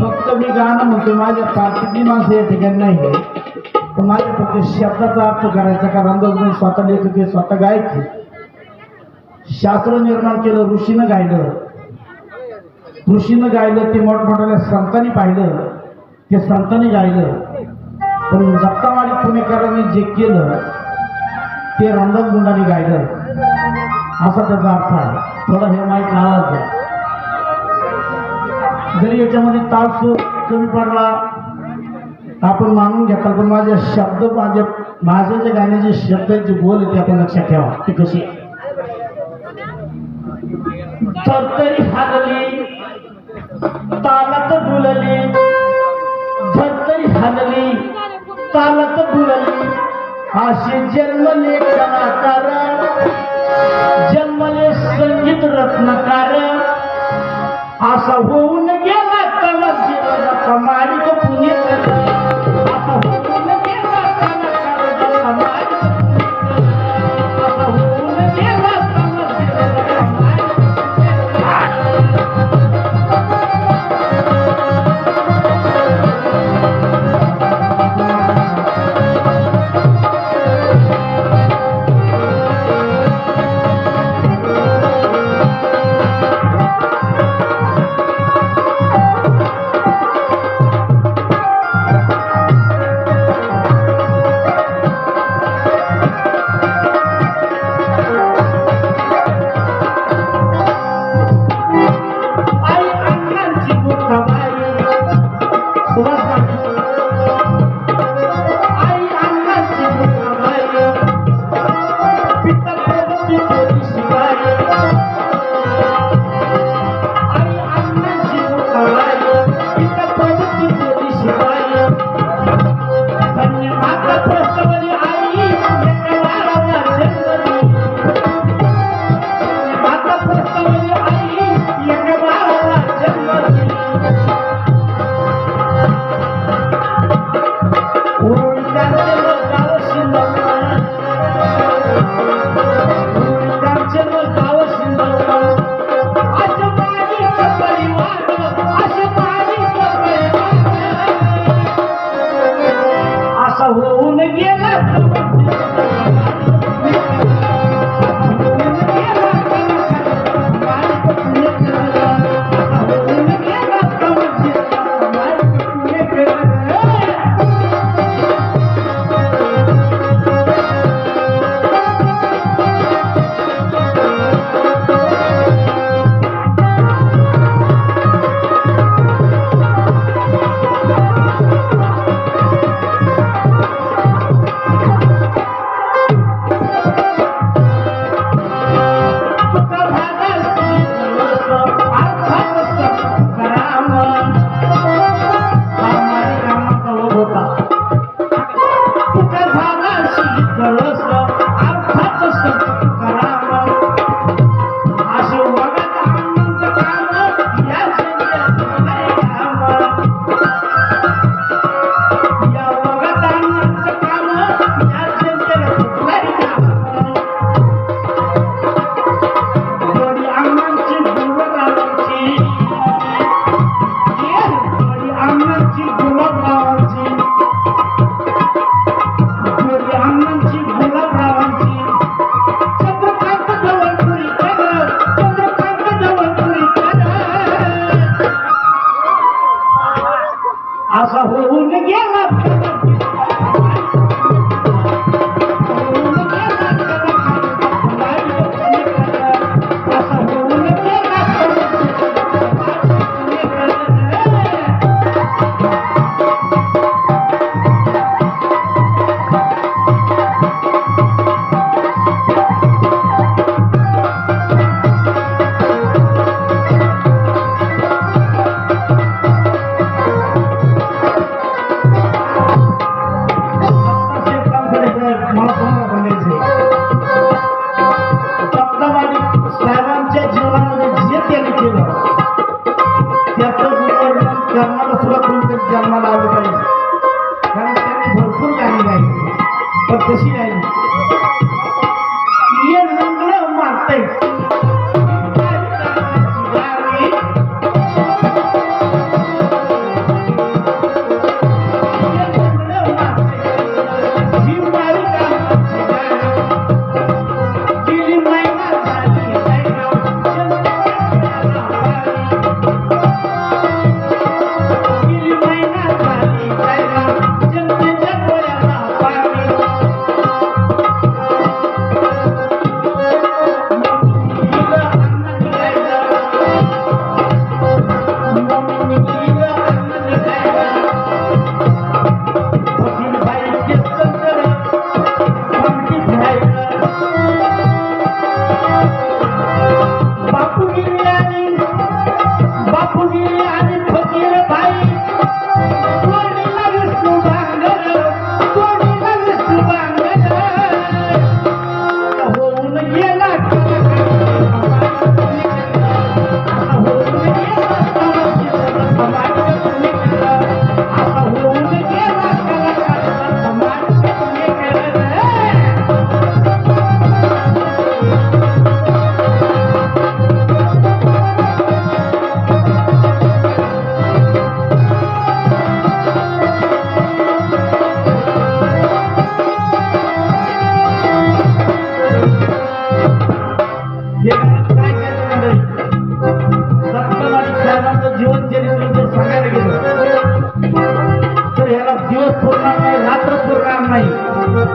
फक्त मी गाणं म्हणतो माझ्या पाठीतली माणसं या ठिकाणी नाही पण माझ्या फक्त शब्दाचा अर्थ करायचा कारण अंदाज स्वतः लिहितो ते स्वतः गायचे शास्त्र निर्माण केलं ऋषीनं गायलं. ऋषीनं गायलं ते मोठमोठ्या संतांनी पाहिलं. ते संतांनी गायलं. पण दत्तावाडी पुणेकरांनी जे केलं ते रामदास गुंडाने गायलं. असा त्याचा अर्थ आहे. थोडं हे माहीत नाराज आहे जरी याच्यामध्ये तास कमी पडला आपण मानून घेताल पण माझे शब्द माझे माझे जे गाण्याचे शब्द जे बोल ते आपण लक्षात ठेवा ते कशी तरी हालली तालात बुलली धरतरी हालली तालात बुलली असे जन्मले कलाकार जन्मले संगीत रत्नकार असा होऊ मालिक पुणे जोडी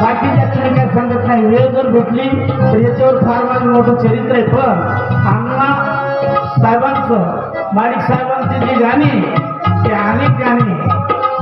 बाकीच्या तुम्ही काय सांगत नाही. वेळ जर भेटली तर याच्यावर फार माझं मोठं चरित्र आहे. पण अण्णा साहेबांचं माणिक साहेबांची जी गाणी ते अनेक गाणी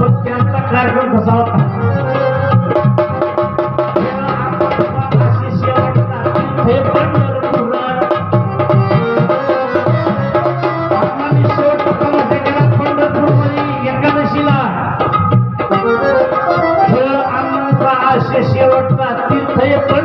पण त्यांचा कार्यक्रम कसा होता? शेवटचा तीर्थ हे